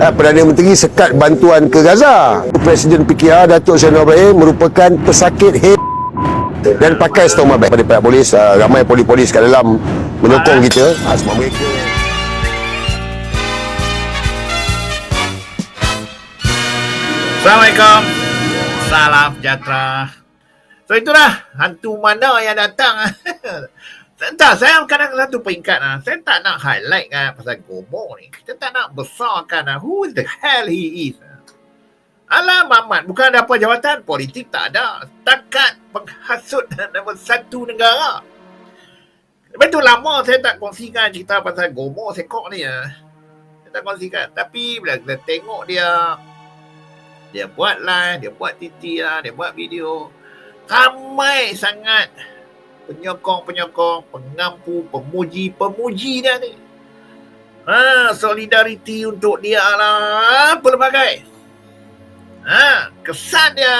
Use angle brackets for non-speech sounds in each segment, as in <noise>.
uh, Perdana Menteri sekat bantuan ke Gaza Presiden PKR Datuk Seri Ibrahim merupakan pesakit head dan pakai stoma bag pada pihak polis uh, ramai polis-polis kat dalam menyokong kita uh, sebab mereka Assalamualaikum. Salam sejahtera. So itulah hantu mana yang datang. <laughs> tak, saya kadang satu peringkat ah. Saya tak nak highlight kan pasal Gomo ni. Kita tak nak besarkan ah. Who the hell he is. Alah Mamat, bukan ada apa jawatan politik tak ada. Takat penghasut <laughs> nombor satu negara. Betul lama saya tak kongsikan cerita pasal Gomo sekok ni ya. Saya tak kongsikan. Tapi bila kita tengok dia dia buat live, dia buat TT lah, dia buat video. Ramai sangat penyokong-penyokong, pengampu, pemuji-pemuji dia ni. Ha, solidariti untuk dia lah, pelbagai. Ha, kesan dia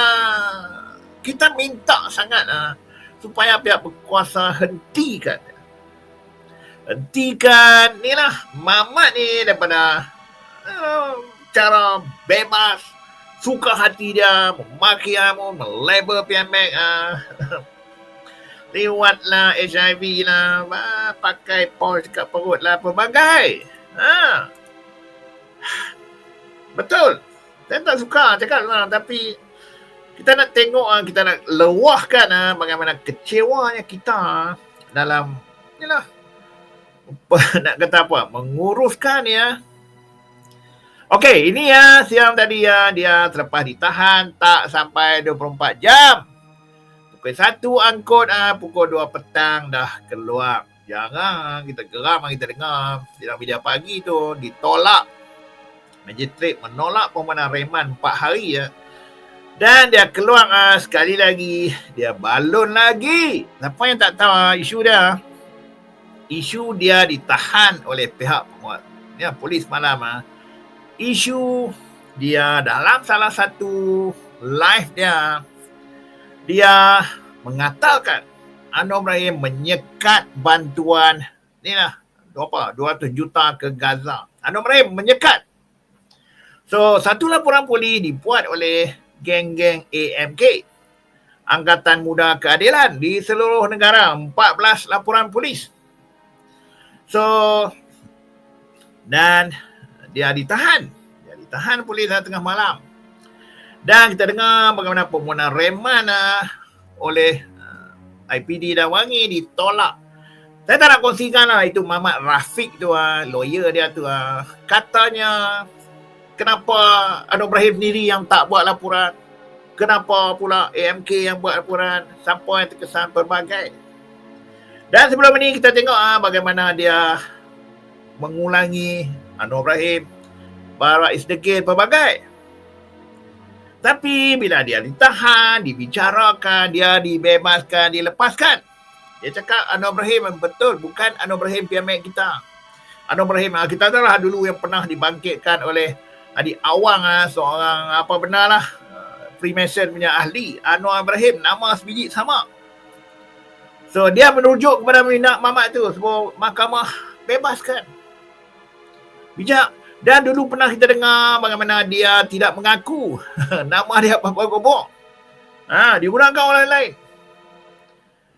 kita minta sangat ha, supaya pihak berkuasa hentikan hentikan ni lah mamat ni daripada uh, cara bebas suka hati dia memaki kamu, melabel PMX ah. <laughs> Lewat lah HIV lah, bah, pakai pos kat perut lah, pelbagai. Ha. Betul. Saya tak suka cakap lah, tapi kita nak tengok ah, kita nak lewahkan ah, bagaimana kecewanya kita dalam inilah <laughs> nak kata apa menguruskan ya Okey, ini ya siang tadi ya dia terlepas ditahan tak sampai 24 jam. Pukul 1 angkut ah pukul 2 petang dah keluar. Jangan kita geram kita dengar dalam media pagi tu ditolak. Magistrate menolak permohonan reman 4 hari ya. Dan dia keluar ah, sekali lagi dia balon lagi. Siapa yang tak tahu ah, isu dia? Isu dia ditahan oleh pihak penguat. Ya, polis malam ah isu dia dalam salah satu live dia dia mengatakan Anwar Ibrahim menyekat bantuan ni lah apa 200 juta ke Gaza. Anwar Ibrahim menyekat. So satu laporan polis dibuat oleh geng-geng AMK Angkatan Muda Keadilan di seluruh negara 14 laporan polis. So dan dia ditahan. Dia ditahan polis tengah malam. Dan kita dengar bagaimana permohonan reman uh, oleh uh, IPD dan Wangi ditolak. Saya tak nak kongsikan lah itu Mamat Rafiq tu uh, lawyer dia tu uh, katanya kenapa Anwar Ibrahim sendiri yang tak buat laporan. Kenapa pula AMK yang buat laporan yang terkesan pelbagai. Dan sebelum ini kita tengok uh, bagaimana dia mengulangi Anwar Ibrahim, Barak Isdegil, pelbagai. Tapi bila dia ditahan, dibicarakan, dia dibebaskan, dilepaskan. Dia cakap Anwar Ibrahim betul, bukan Anwar Ibrahim PMX kita. Anwar Ibrahim, ah, kita tahu lah dulu yang pernah dibangkitkan oleh Adik Awang, ah, seorang apa benar lah, Freemason punya ahli. Anwar Ibrahim, nama sebiji sama. So dia merujuk kepada Minak Mamat tu sebab mahkamah bebaskan bijak. Dan dulu pernah kita dengar bagaimana dia tidak mengaku <laughs> nama dia apa-apa gobok. Ha, digunakan orang lain.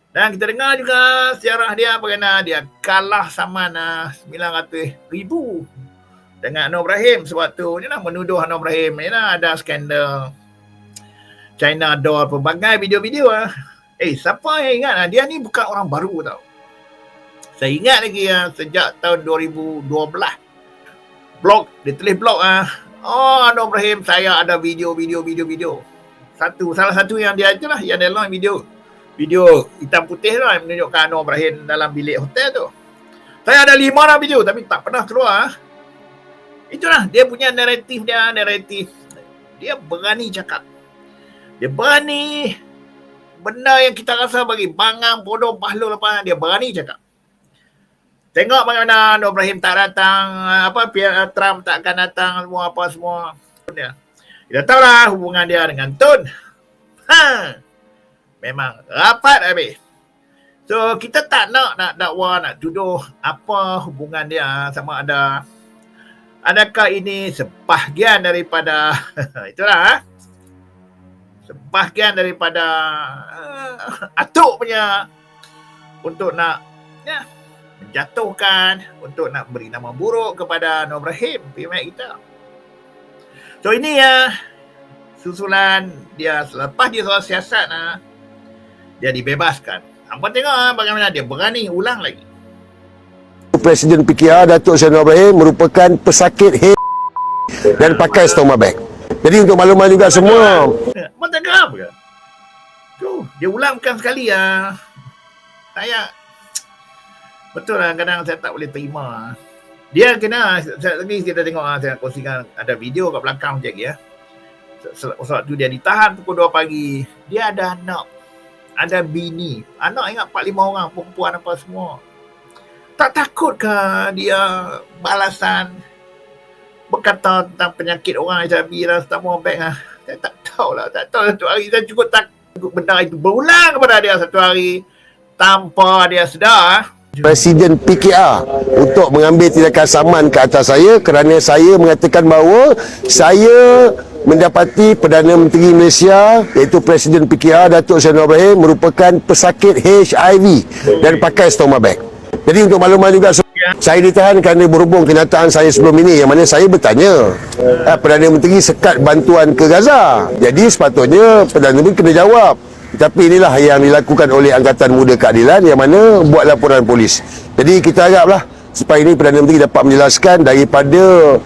Dan kita dengar juga sejarah dia bagaimana dia kalah sama na 900 ribu dengan Anwar Ibrahim sebab tu ni lah menuduh Anwar Ibrahim ni lah ada skandal China doll pelbagai video-video lah. Eh siapa yang ingat lah dia ni bukan orang baru tau. Saya ingat lagi ya, sejak tahun 2012 blog. Dia tulis blog ah. Oh Anwar Ibrahim saya ada video video video video. Satu salah satu yang dia itulah yang dia launch video. Video hitam putih lah yang menunjukkan Anwar Ibrahim dalam bilik hotel tu. Saya ada lima lah video tapi tak pernah keluar ah. itulah dia punya naratif dia naratif. Dia berani cakap. Dia berani benda yang kita rasa bagi bangang bodoh bahlul apa dia berani cakap Tengok bagaimana Nur Ibrahim tak datang, apa Trump tak akan datang semua apa semua. Dia. Kita tahu lah hubungan dia dengan Tun. Ha. Memang rapat habis. So kita tak nak nak dakwa nak tuduh apa hubungan dia sama ada Adakah ini sebahagian daripada <laughs> itulah ha? sebahagian daripada uh, atuk punya untuk nak ya, menjatuhkan untuk nak beri nama buruk kepada Anwar Ibrahim pihak kita. So ini ya susulan dia selepas dia soal siasat ah dia dibebaskan. Hampa tengok ah, bagaimana dia berani ulang lagi. Presiden PKR Datuk Seri Anwar Ibrahim merupakan pesakit head dan pakai stoma bag. Jadi untuk makluman juga semua, Hampa tengok apa ke? Tu, dia ulangkan sekali ah. Saya betul lah kadang saya tak boleh terima. Dia kena saya lagi kita tengok ah saya kongsikan ada video kat belakang je ya. Sebab tu dia ditahan pukul 2 pagi. Dia ada anak. Ada bini. Anak ingat 4 5 orang perempuan apa semua. Tak takut ke dia balasan berkata tentang penyakit orang HIV dan semua baik ah. Saya tak tahu lah. Tak tahu satu hari saya cukup takut benda itu berulang kepada dia satu hari tanpa dia sedar. Presiden PKR untuk mengambil tindakan saman ke atas saya kerana saya mengatakan bahawa saya mendapati Perdana Menteri Malaysia iaitu Presiden PKR Datuk Seri Anwar Ibrahim merupakan pesakit HIV dan pakai stoma bag. Jadi untuk makluman juga saya ditahan kerana berhubung kenyataan saya sebelum ini yang mana saya bertanya eh, Perdana Menteri sekat bantuan ke Gaza. Jadi sepatutnya Perdana Menteri kena jawab. Tapi inilah yang dilakukan oleh Angkatan Muda Keadilan yang mana buat laporan polis. Jadi kita haraplah supaya ini Perdana Menteri dapat menjelaskan daripada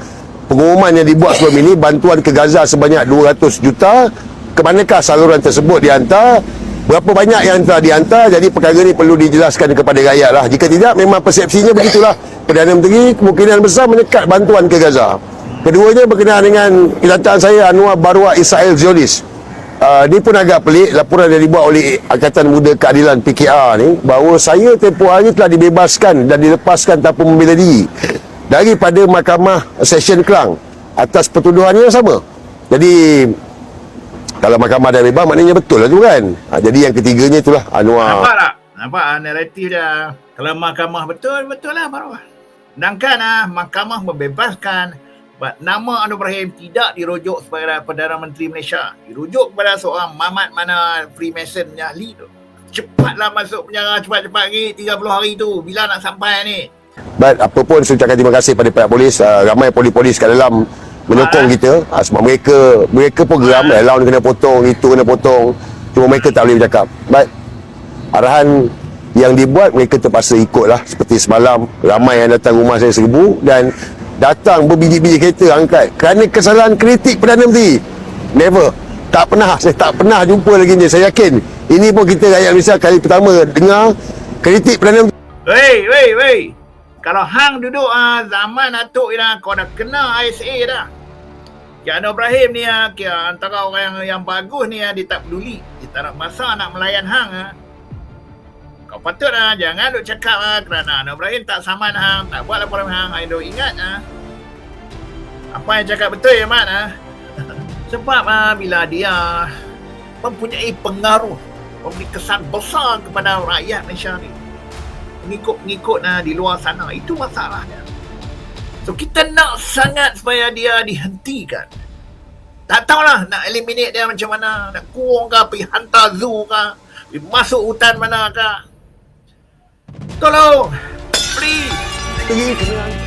pengumuman yang dibuat sebelum ini bantuan ke Gaza sebanyak 200 juta ke manakah saluran tersebut dihantar berapa banyak yang telah dihantar jadi perkara ini perlu dijelaskan kepada rakyat lah jika tidak memang persepsinya begitulah. Perdana Menteri kemungkinan besar menyekat bantuan ke Gaza. Keduanya berkenaan dengan kenyataan saya Anwar Barwa Israel Zionis Uh, ni pun agak pelik laporan yang dibuat oleh Angkatan Muda Keadilan PKR ni bahawa saya tempoh hari telah dibebaskan dan dilepaskan tanpa membela diri daripada Mahkamah Session Kelang atas pertuduhan yang sama. Jadi kalau mahkamah dah bebas maknanya betul lah tu kan. Ha, jadi yang ketiganya itulah Anwar. Nampak tak? Nampak ah, naratif dia. Kalau mahkamah betul, betul lah baru. Sedangkan ah, mahkamah membebaskan ba- nama Anwar Ibrahim tidak dirujuk kepada Perdana Menteri Malaysia. Dirujuk kepada seorang mamat mana Freemason punya ahli tu. Cepatlah masuk penjara cepat-cepat ni 30 hari tu. Bila nak sampai ni? But apa pun saya ucapkan terima kasih pada pihak polis uh, ramai polis-polis kat dalam menyokong Ah. kita uh, sebab mereka mereka pun geram Ah. allowance kena potong itu kena potong cuma mereka tak boleh bercakap but arahan yang dibuat mereka terpaksa ikut lah seperti semalam ramai yang datang rumah saya seribu dan datang berbiji-biji kereta angkat kerana kesalahan kritik Perdana Menteri never tak pernah saya tak pernah jumpa lagi ni saya yakin ini pun kita rakyat Malaysia kali pertama dengar kritik Perdana Menteri Wei, wei, wei. Kalau hang duduk ah zaman atuk ni dah kau dah kena ISA dah. Kia Anwar Ibrahim ni ah, antara orang yang, yang bagus ni ah, dia tak peduli. Dia tak nak masa nak melayan hang ah. Kau patut ah jangan duk cakap ah kerana Anwar Ibrahim tak saman hang, tak buat laporan hang. I duk ingat ah. Apa yang cakap betul ya Mat ah. <laughs> Sebab ah bila dia mempunyai pengaruh, memberi kesan besar kepada rakyat Malaysia ni pengikut-pengikut nah, di luar sana. Itu masalahnya. So kita nak sangat supaya dia dihentikan. Tak tahulah nak eliminate dia macam mana. Nak kurung ke, pergi hantar zoo ke, pergi masuk hutan mana ke. Tolong! Please! Menteri kena